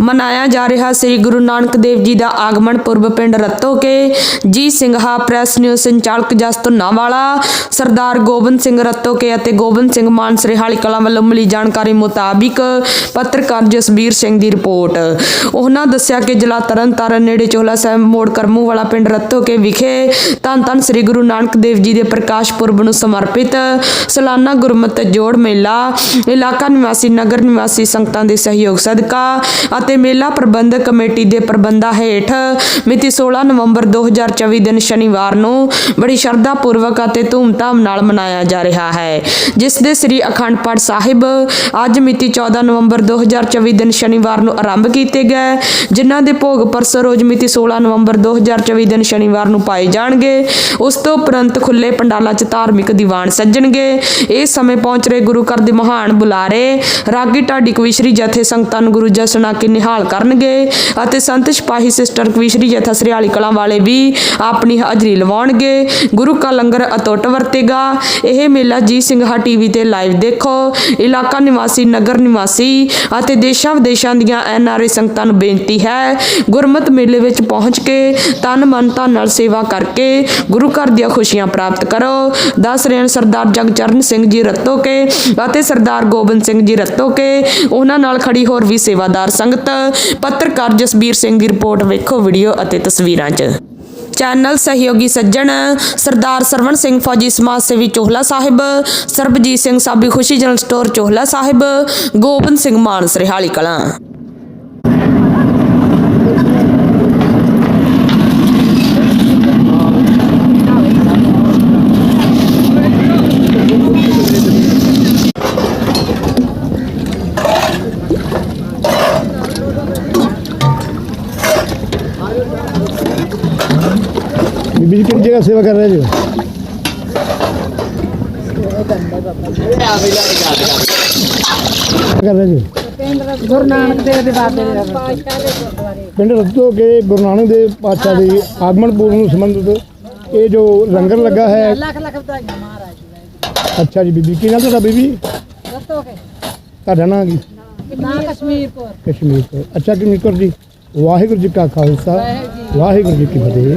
ਮਨਾਇਆ ਜਾ ਰਿਹਾ ਸ੍ਰੀ ਗੁਰੂ ਨਾਨਕ ਦੇਵ ਜੀ ਦਾ ਆਗਮਨ ਪੁਰਬ ਪਿੰਡ ਰੱਤੋ ਕੇ। ਜੀ ਸਿੰਘਾ ਪ੍ਰੈਸ ਨਿਊਜ਼ ਸੰਚਾਲਕ ਜਸ ਧੁੰਨਾਵਾਲਾ, ਸਰਦਾਰ ਗੋਬਿੰਦ ਸਿੰਘ ਰੱਤੋ ਕੇ ਅਤੇ ਗੋਬਿੰਦ ਸਿੰਘ ਮਾਨ ਸਰਿਹਾਲੀ ਕਲਾਂ ਵੱਲੋਂ ਮਿਲੀ ਜਾਣਕਾਰੀ ਮੁਤਾਬਿਕ ਪੱਤਰਕਾਰ ਜਸਬੀਰ ਸਿੰਘ ਦੀ ਰਿਪੋਰਟ। ਉਹਨਾਂ ਦੱਸਿਆ ਕਿ ਜ਼ਿਲ੍ਹਾ ਤਰਨਤਾਰਨ ਨੇੜੇ ਚੋਲਾ ਸਾਹਿਬ ਮੋੜ ਕਰਮੂ ਵਾਲਾ ਪਿੰਡ ਰੱਤੋ ਕੇ ਵਿਖੇ ਧੰਨ ਧੰਨ ਸ੍ਰੀ ਗੁਰੂ ਨਾਨਕ ਦੇਵ ਜੀ ਦੇ ਪ੍ਰਕਾਸ਼ ਪੁਰਬ ਨੂੰ ਸਮਰਪਿਤ ਸਾਲਾਨਾ ਗੁਰਮਤਿ ਜੋੜ ਮੇਲਾ, ਇਲਾਕਾ ਨਿਵਾਸੀ, ਨਗਰ ਨਿਵਾਸੀ ਸੰਗਤਾਂ ਦੇ ਸਹਿਯੋਗ ਸਦਕਾ ਅਤੇ ਮੇਲਾ ਪ੍ਰਬੰਧਕ ਕਮੇਟੀ ਦੇ ਪ੍ਰਬੰਧਾਂ ਹੇਠ ਮਿਤੀ 16 ਨਵੰਬਰ 2024 ਦਿਨ ਸ਼ਨੀਵਾਰ ਨੂੰ ਬੜੀ ਸ਼ਰਧਾ ਪੂਰਵਕ ਅਤੇ ਧੂਮਧਾਮ ਨਾਲ ਮਨਾਇਆ ਜਾ ਰਿਹਾ ਹੈ, ਜਿਸ ਦੇ ਸ੍ਰੀ ਅਖੰਡ ਪਾਠ ਸਾਹਿਬ ਅੱਜ ਮਿਤੀ 14 ਨਵੰਬਰ 2024 ਦਿਨ ਸ਼ਨੀਵਾਰ ਨੂੰ ਆਰੰਭ ਕੀਤੇ ਗਏ, ਜਿਨ੍ਹਾਂ ਦੇ ਭੋਗ ਪਰਸੋਂ ਰੋਜ਼ ਮਿਤੀ 16 ਨਵੰਬਰ 2024 ਦਿਨ ਸ਼ਨੀਵਾਰ ਨੂੰ ਪਾਏ ਜਾਣਗੇ, ਉਸ ਤੋਂ ਉਪਰੰਤ ਖੁੱਲੇ ਪੰਡਾਲਾਂ 'ਚ ਧਾਰਮਿਕ ਦੀਵਾਨ ਸੱਜਣਗੇ। ਇਸ ਸਮੇਂ ਪਹੁੰਚ ਰਹੇ ਗੁਰੂ ਘਰ ਦੇ ਮਹਾਨ ਬੁਲਾਰੇ, ਰਾਗੀ ਢਾਡੀ ਕਵੀ ਸ਼੍ਰੀ ਜਥੇ ਸੰਗਤਾਂ ਨੂੰ ਗੁਰੂ ਜਸਨਾ ਕੇ ਨਿਹਾਲ ਕਰਨਗੇ ਅਤੇ ਸੰਤ ਸਿਪਾਹੀ ਸਿਸਟਰ ਕਵੀਸ਼ਰੀ ਜਥਾ ਸ੍ਰੀਹਾਲੀ ਕਲਾਂ ਵਾਲੇ ਵੀ ਆਪਣੀ ਹਾਜ਼ਰੀ ਲਵਾਉਣਗੇ। ਗੁਰੂ ਕਾ ਲੰਗਰ ਅਤੁੱਟ ਵਰਤੇਗਾ। ਇਹ ਮੇਲਾ ਜੀ ਸਿੰਘਾ ਟੀਵੀ ਤੇ ਲਾਈਵ ਦੇਖੋ। ਇਲਾਕਾ ਨਿਵਾਸੀ, ਨਗਰ ਨਿਵਾਸੀ ਅਤੇ ਦੇਸ਼ਾਂ ਵਿਦੇਸ਼ਾਂ ਦੀਆਂ ਐਨਆਰਏ ਸੰਗਤਾਂ ਨੂੰ ਬੇਨਤੀ ਹੈ, ਗੁਰਮਤ ਮੇਲੇ ਵਿੱਚ ਪਹੁੰਚ ਕੇ ਤਨ ਮਨ ਧਨ ਨਾਲ ਸੇਵਾ ਕਰਕੇ ਗੁਰੂ ਘਰ ਦੀਆਂ ਖੁਸ਼ੀਆਂ ਪ੍ਰਾਪਤ ਕਰੋ। ਦੱਸ ਰਹੇ ਹਨ ਸਰਦਾਰ ਜਗਚਰਨ ਸਿੰਘ ਜੀ ਰੱਤੋ ਕੇ ਅਤੇ ਸਰਦਾਰ ਗੋਬਿੰਦ ਸਿੰਘ ਜੀ ਰੱਤੋ ਕੇ ਉਹਨਾਂ ਨਾਲ ਖੜੀ ਹੋਰ ਵੀ ਸੇਵਾਦਾਰ ਸੰਗਤ ਪੱਤਰਕਾਰ ਜਸਬੀਰ ਸਿੰਘ ਦੀ ਰਿਪੋਰਟ ਵੇਖੋ ਵੀਡੀਓ ਅਤੇ ਤਸਵੀਰਾਂ 'ਚ। ਚੈਨਲ ਸਹਿਯੋਗੀ ਸੱਜਣ ਸਰਦਾਰ ਸਰਵਣ ਸਿੰਘ ਫੌਜੀ ਸਮਾਜ ਸੇਵੀ ਚੋਹਲਾ ਸਾਹਿਬ, ਸਰਬਜੀਤ ਸਿੰਘ ਸਾਬੀ ਖੁਸ਼ੀ ਜਨਰਲ ਸਟੋਰ ਚੋਹਲਾ ਸਾਹਿਬ, ਗੋਬਿੰਦ ਸਿੰਘ ਮਾਨ ਸਰਿਹਾਲੀ ਕਲਾਂ। ਜੀ ਕਿਹੜੀ ਜਗ੍ਹਾ ਸੇਵਾ ਕਰ ਰਹੇ ਜੀ? ਕਰ ਰਹੇ ਜੀ? ਗੁਰੂ ਨਾਨਕ ਦੇਵ ਦੇ ਬਾਬੇ ਦੇ ਪਿੰਡ ਰੱਤੋ ਕੇ ਗੁਰੂ ਨਾਨਕ ਦੇਵ ਪਾਤਸ਼ਾਹ ਦੇ ਆਗਮਨ ਪੁਰਬ ਨੂੰ ਸੰਬੰਧਿਤ ਇਹ ਜੋ ਲੰਗਰ ਲੱਗਾ ਹੈ। ਲੱਖ ਲੱਖ ਵਧਾਈਆਂ ਮਹਾਰਾਜ ਜੀ ਅੱਛਾ ਜੀ ਬੀਬੀ ਕੀ ਨਾਮ ਤੁਹਾਡਾ ਬੀਬੀ? ਦੱਸੋ ਕੇ। ਤੁਹਾਡਾ ਨਾਂ ਕੀ? ਨਾ ਕਸ਼ਮੀਰ ਕੋਲ ਕਸ਼ਮੀਰ ਤੋਂ ਅੱਛਾ ਕਸ਼ਮੀਰ ਕੌਰ ਜੀ। ਵਾਹਿਗੁਰੂ ਜੀ ਕਾ ਖਾਲਸਾ। ਵਾਹਿਗੁਰੂ ਜੀ ਕੀ ਫਤਿਹ।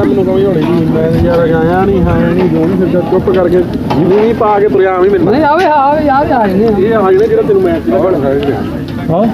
ਮੈਨੂੰ ਕਮੀ ਹੋਣੀ ਨਹੀਂ ਮੈਂ ਤਾਂ ਯਾਰ ਆਇਆ ਨਹੀਂ ਹਾਂ ਨਹੀਂ ਜੋ ਨਹੀਂ ਫਿਰ ਚੁੱਪ ਕਰਕੇ ਜਿਵੇਂ ਪਾ ਕੇ ਤੁਰਿਆ ਆਵੀਂ ਮੈਨੂੰ ਨਹੀਂ ਆਵੇ ਆਵੇ ਆਵੇ ਆ ਨੇ ਇਹ ਆ। ਜਿਹੜੇ ਜਿਹੜਾ ਤੈਨੂੰ ਮੈਚ ਦਾ ਬਣ ਸਕਦਾ ਹਾਂ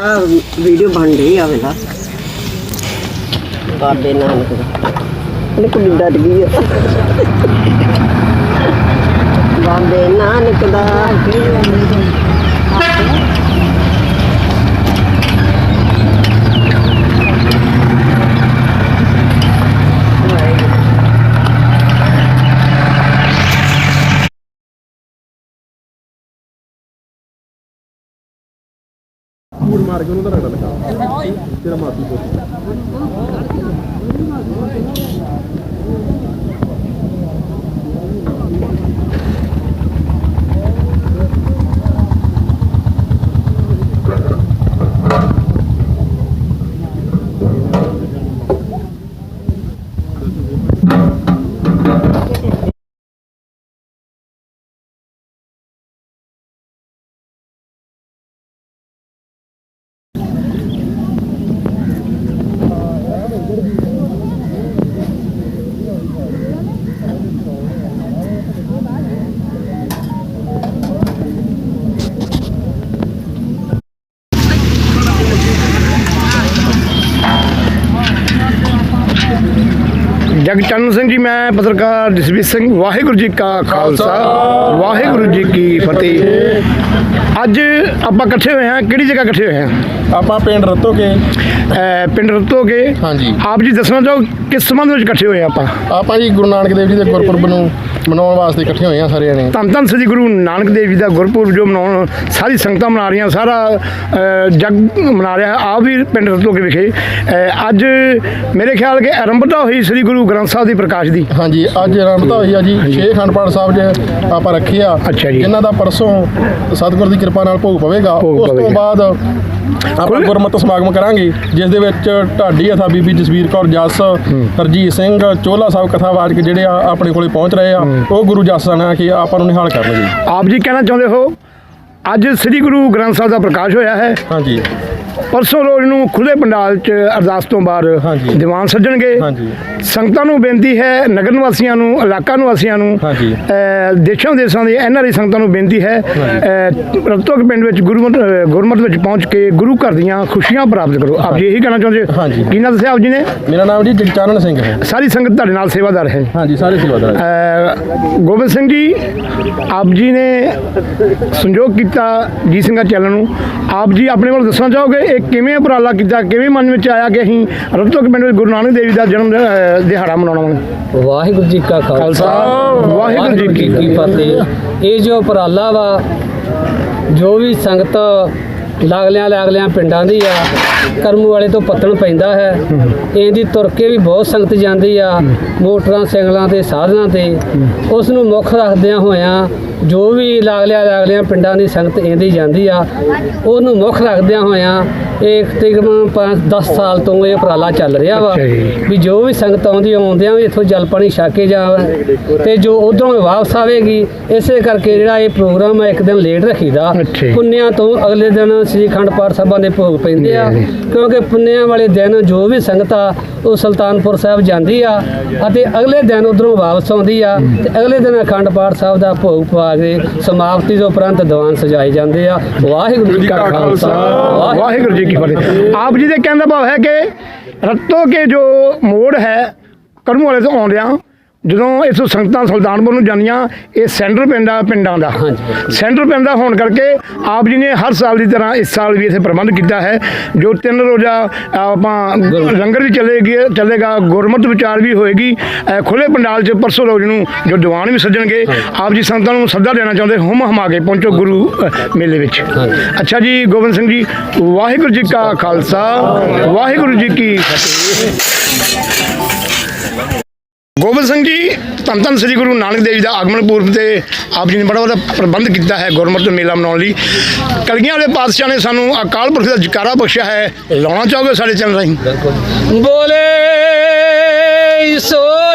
ਆ ਵੀਡੀਓ ਬਣ ਰਹੀ ਆ ਵੇਲਾ। ਬਾਬੇ ਨਾਨਕ ਦਾ। ਇਹਨੇ ਕੁੜੀ ਡਰ ਗਈ ਆ। ਬਾਬੇ ਨਾਨਕ ਦਾ ਮੂੜ ਮਾਰ ਕੇ ਉਹਨਾਂ ਦਾ ਰਗੜਾ ਲਗਾ ਤੇਰਾ ਮਾਫੀ ਪੁੱਛ ਜਗਚੰਨ ਸਿੰਘ ਜੀ ਮੈਂ ਪੱਤਰਕਾਰ ਜਸਵੀਰ ਸਿੰਘ ਵਾਹਿਗੁਰੂ ਜੀ ਕਾ ਖਾਲਸਾ ਵਾਹਿਗੁਰੂ ਜੀ ਕੀ ਫਤਿਹ। ਅੱਜ ਆਪਾਂ ਇਕੱਠੇ ਹੋਏ ਹਾਂ ਕਿਹੜੀ ਜਗ੍ਹਾ ਇਕੱਠੇ ਹੋਏ ਹਾਂ? ਆਪਾਂ ਪਿੰਡ ਰਤੋ ਕੇ ਅਹ ਪਿੰਡ ਰਤੋਗੇ। ਹਾਂਜੀ। ਆਪ ਜੀ ਦੱਸਣਾ ਚਾਹੋ ਕਿਸ ਸੰਬੰਧ ਵਿੱਚ ਇਕੱਠੇ ਹੋਏ ਆਪਾਂ? ਆਪਾਂ ਜੀ ਗੁਰੂ ਨਾਨਕ ਦੇਵ ਜੀ ਦੇ ਗੁਰਪੁਰਬ ਨੂੰ ਮਨਾਉਣ ਵਾਸਤੇ ਇਕੱਠੇ ਹੋਏ ਆ ਸਾਰੇ ਜਣੇ ਧੰਨ ਧੰਨ ਸ੍ਰੀ ਗੁਰੂ ਨਾਨਕ ਦੇਵ ਜੀ ਦਾ ਗੁਰਪੁਰਬ ਜੋ ਮਨਾਉਣ ਸਾਰੀ ਸੰਗਤਾਂ ਮਨਾ ਰਹੀਆਂ ਸਾਰਾ ਜੱਗ ਮਨਾ ਰਿਹਾ ਆਪ ਵੀ ਪਿੰਡ ਰਤੋਗੇ ਵਿਖੇ। ਅੱਜ ਮੇਰੇ ਖਿਆਲ ਕਿ ਆਰੰਭਤਾ ਹੋਈ ਸ੍ਰੀ ਗੁਰੂ ਗ੍ਰੰਥ ਸਾਹਿਬ ਦੀ ਪ੍ਰਕਾਸ਼ ਦੀ। ਹਾਂਜੀ ਅੱਜ ਆਰੰਭਤਾ ਹੋਈ ਆ ਜੀ। ਛੇ ਪਾਠ ਸਾਹਿਬ ਜੀ ਆਪਾਂ ਰੱਖੇ ਆ ਅੱਛਾ ਜੀ। ਜਿਨ੍ਹਾਂ ਦਾ ਪਰਸੋਂ ਸਤਿਗੁਰ ਦੀ ਕਿਰਪਾ ਨਾਲ ਭੋਗ ਪਵੇਗਾ ਉਸ ਤੋਂ। ਬਾਅਦ ਆਪਾਂ ਗੁਰਮਤਿ ਸਮਾਗਮ ਕਰਾਂਗੇ ਜਿਸ ਦੇ ਵਿੱਚ ਢਾਡੀ ਅਥਾ ਬੀਬੀ ਜਸਵੀਰ ਕੌਰ ਜੱਸ ਹਰਜੀਤ ਸਿੰਘ ਚੋਲਾ ਸਾਹਿਬ ਕਥਾਵਾਚਕ ਜਿਹੜੇ ਆ ਆਪਣੇ ਕੋਲੇ ਪਹੁੰਚ ਰਹੇ ਆ ਉਹ ਗੁਰੂ ਜੱਸ ਆ ਕਿ ਆਪਾਂ ਨੂੰ ਨਿਹਾਲ ਕਰਨਗੇ ਆਪ ਜੀ ਕਹਿਣਾ ਚਾਹੁੰਦੇ ਹੋ ਅੱਜ ਸ੍ਰੀ ਗੁਰੂ ਗ੍ਰੰਥ ਸਾਹਿਬ ਦਾ ਪ੍ਰਕਾਸ਼ ਹੋਇਆ ਹੈ। ਹਾਂਜੀ। ਪਰਸੋਂ ਰੋਜ਼ ਨੂੰ ਖੁੱਲੇ ਪੰਡਾਲ 'ਚ ਅਰਦਾਸ ਤੋਂ ਬਾਅਦ। ਦੀਵਾਨ ਸੱਜਣਗੇ। ਹਾਂਜੀ। ਸੰਗਤਾਂ ਨੂੰ ਬੇਨਤੀ ਹੈ ਨਗਰ ਨਿਵਾਸੀਆਂ ਨੂੰ ਇਲਾਕਾ ਨਿਵਾਸੀਆਂ ਨੂੰ ਦੇਸ਼ਾਂ ਦੇਸ਼ਾਂ ਦੀ ਐਨਆਰਆਈ ਸੰਗਤਾਂ ਨੂੰ ਬੇਨਤੀ ਹੈ ਰਤੋਕ ਪਿੰਡ ਵਿੱਚ ਗੁਰਮਤ ਗੁਰਮਤ ਵਿੱਚ ਪਹੁੰਚ ਕੇ ਗੁਰੂ ਘਰ ਦੀਆਂ ਖੁਸ਼ੀਆਂ ਪ੍ਰਾਪਤ ਕਰੋ। ਆਪ ਜੀ ਇਹੀ ਕਹਿਣਾ ਚਾਹੁੰਦੇ ਹੋ? ਹਾਂਜੀ। ਕੀ ਨਾ ਦੱਸਿਆ ਆਪ ਜੀ ਨੇ? ਮੇਰਾ ਨਾਮ ਜੀ ਜਗਚਾਨਨ ਸਿੰਘ ਹੈ। ਸਾਰੀ ਸੰਗਤ ਤੁਹਾਡੇ ਨਾਲ ਸੇਵਾਦਾਰ ਹੈ। ਹਾਂਜੀ ਸਾਰੇ ਸੇਵਾਦਾਰ ਗੋਬਿੰਦ ਸਿੰਘ ਜੀ ਆਪ ਜੀ ਨੇ ਸੰਯੋਗ ਕੀਤਾ ਜੀ ਸਿੰਘਾ ਚੈਨਲ ਨੂੰ। ਆਪ ਜੀ ਆਪਣੇ ਵੱਲ ਦੱਸਣਾ ਚਾਹੋਗੇ? ਇਹ ਕਿਵੇਂ ਉਪਰਾਲਾ ਕੀਤਾ ਕਿਵੇਂ ਮਨ ਵਿੱਚ ਆਇਆ ਕਿ ਅਸੀਂ ਰਤੋਕ ਪਿੰਡ ਵਿੱਚ ਗੁਰੂ ਨਾਨਕ ਦੇਵ ਜੀ ਦਾ ਜਨਮ ਅਹ, ਦਿਹਾੜਾ ਮਨਾਉਣਾ ਵਾ? ਵਾਹਿਗੁਰੂ ਜੀ ਕਾ ਖਾਲਸਾ। ਵਾਹਿਗੁਰੂ ਜੀ ਕੀ ਫਤਿਹ। ਇਹ ਜੋ ਉਪਰਾਲਾ ਵਾ ਜੋ ਵੀ ਸੰਗਤ ਲਾਗਲਿਆਂ ਲਾਗਲਿਆਂ ਪਿੰਡਾਂ ਦੀ ਆ ਕਰਮੂ ਵਾਲੇ ਤੋਂ ਪੱਤਣ ਪੈਂਦਾ ਹੈ ਇਹਦੀ ਤੁਰ ਕੇ ਵੀ ਬਹੁਤ ਸੰਗਤ ਜਾਂਦੀ ਆ ਮੋਟਰਾਂ ਸਾਈਕਲਾਂ ਤੇ ਸਾਧਨਾਂ ਤੇ। ਉਸ ਨੂੰ ਮੁੱਖ ਰੱਖਦਿਆਂ ਹੋਇਆਂ ਜੋ ਵੀ ਲਾਗਲਿਆਂ ਲਾਗਲਿਆਂ ਪਿੰਡਾਂ ਦੀ ਸੰਗਤ ਇਹਦੀ ਜਾਂਦੀ ਆ ਉਹਨੂੰ ਮੁੱਖ ਰੱਖਦਿਆਂ ਹੋਇਆਂ ਇਹ ਤਕਰੀਬਨ 10 ਸਾਲ ਤੋਂ ਇਹ ਉਪਰਾਲਾ ਚੱਲ ਰਿਹਾ ਵਾ। ਵੀ ਜੋ ਵੀ ਸੰਗਤ ਆਉਂਦੀ ਆਉਂਦਿਆਂ ਵੀ ਇੱਥੋਂ ਜਲ ਪਾਣੀ ਛਕ ਕੇ ਜਾਵੇ ਤੇ ਜੋ ਉਧਰੋਂ ਵਾਪਸ ਆਵੇਗੀ ਇਸੇ ਕਰਕੇ ਜਿਹੜਾ ਇਹ ਪ੍ਰੋਗਰਾਮ ਹੈ ਇੱਕ ਦਿਨ ਲੇਟ ਰੱਖੀਦਾ। ਪੁੰਨਿਆਂ ਤੋਂ ਅਗਲੇ ਦਿਨ ਸ੍ਰੀ ਅਖੰਡ ਪਾਠ ਸਾਹਿਬਾਂ ਦੇ ਭੋਗ ਪੈਂਦੇ ਆ। ਕਿਉਂਕਿ ਪੁੰਨਿਆਂ ਵਾਲੇ ਦਿਨ ਜੋ ਵੀ ਸੰਗਤ ਆ ਉਹ ਸੁਲਤਾਨਪੁਰ ਸਾਹਿਬ ਜਾਂਦੀ ਆ ਅਤੇ ਅਗਲੇ ਦਿਨ ਉਧਰੋਂ ਵਾਪਸ ਆਉਂਦੀ ਆ ਤੇ ਅਗਲੇ ਦਿਨ ਅਖੰਡ ਪਾਠ ਸਾਹਿਬ ਦਾ ਭੋਗ ਪਾ ਕੇ ਸਮਾਪਤੀ ਤੋਂ ਉਪਰੰਤ ਦੀਵਾਨ ਸਜਾਏ ਜਾਂਦੇ ਆ ਵਾਹਿਗੁਰੂ ਜੀ ਕਾ ਖਾਲਸਾ ਵਾਹਿਗੁਰੂ ਜੀ ਕੀ ਫਤਿਹ ਆਪ ਜੀ ਦੇ ਕਹਿਣ ਦਾ ਭਾਵ ਹੈ ਕਿ ਰੱਤੋ ਕੇ ਜੋ ਮੋੜ ਹੈ, ਕਰਮੂ ਵਾਲੇ ਤੋਂ ਆਉਂਦਿਆਂ ਜਦੋਂ ਇਥੋਂ ਸੰਗਤਾਂ ਸੁਲਤਾਨਪੁਰ ਨੂੰ ਜਾਂਦੀਆਂ ਇਹ ਸੈਂਟਰ ਪਿੰਡਾਂ ਪਿੰਡਾਂ ਦਾ। ਸੈਂਟਰ ਪਿੰਡ ਦਾ ਹੋਣ ਕਰਕੇ ਆਪ ਜੀ ਨੇ ਹਰ ਸਾਲ ਦੀ ਤਰ੍ਹਾਂ ਇਸ ਸਾਲ ਵੀ ਇੱਥੇ ਪ੍ਰਬੰਧ ਕੀਤਾ ਹੈ। ਜੋ ਤਿੰਨ ਰੋਜ਼ਾ ਆਪਾਂ ਲੰਗਰ ਵੀ ਚੱਲੇਗੀ ਚੱਲੇਗਾ ਗੁਰਮਤਿ ਵਿਚਾਰ ਵੀ ਹੋਏਗੀ। ਖੁੱਲੇ ਪੰਡਾਲ 'ਚ ਪਰਸੋਂ ਰੋਜ਼ ਨੂੰ ਜੋ ਦੀਵਾਨ ਵੀ ਸੱਜਣਗੇ ਆਪ ਜੀ ਸੰਗਤਾਂ ਨੂੰ ਸੱਦਾ ਦੇਣਾ ਚਾਹੁੰਦੇ ਹੁਮ ਹਮਾ ਕੇ ਪਹੁੰਚੋ ਗੁਰੂ ਮੇਲੇ ਵਿੱਚ। ਅੱਛਾ ਜੀ ਗੋਬਿੰਦ ਸਿੰਘ ਜੀ ਵਾਹਿਗੁਰੂ ਜੀ ਕਾ ਖਾਲਸਾ ਵਾਹਿਗੁਰੂ ਜੀ ਕੀ ਫਤਿਹ। ਗੋਬਿੰਦ ਸਿੰਘ ਜੀ, ਧੰਨ ਧੰਨ ਸ੍ਰੀ ਗੁਰੂ ਨਾਨਕ ਦੇਵ ਜੀ ਦਾ ਆਗਮਨ ਪੁਰਬ ਤੇ ਆਪ ਜੀ ਨੇ ਬੜਾ ਵੱਡਾ ਪ੍ਰਬੰਧ ਕੀਤਾ ਹੈ ਗੁਰਮਤਿ ਮੇਲਾ ਮਨਾਉਣ ਲਈ। ਕਲਗੀਆਂ ਵਾਲੇ ਪਾਤਸ਼ਾਹ ਨੇ ਸਾਨੂੰ ਅਕਾਲ ਪੁਰਖ ਦਾ ਜਕਾਰਾ ਬਖਸ਼ਿਆ ਹੈ। ਲਾਉਣਾ ਚਾਹੋਗੇ ਸਾਡੇ ਚੈਨਲ ਰਾਹੀਂ? ਬੋਲੇ ਸੋ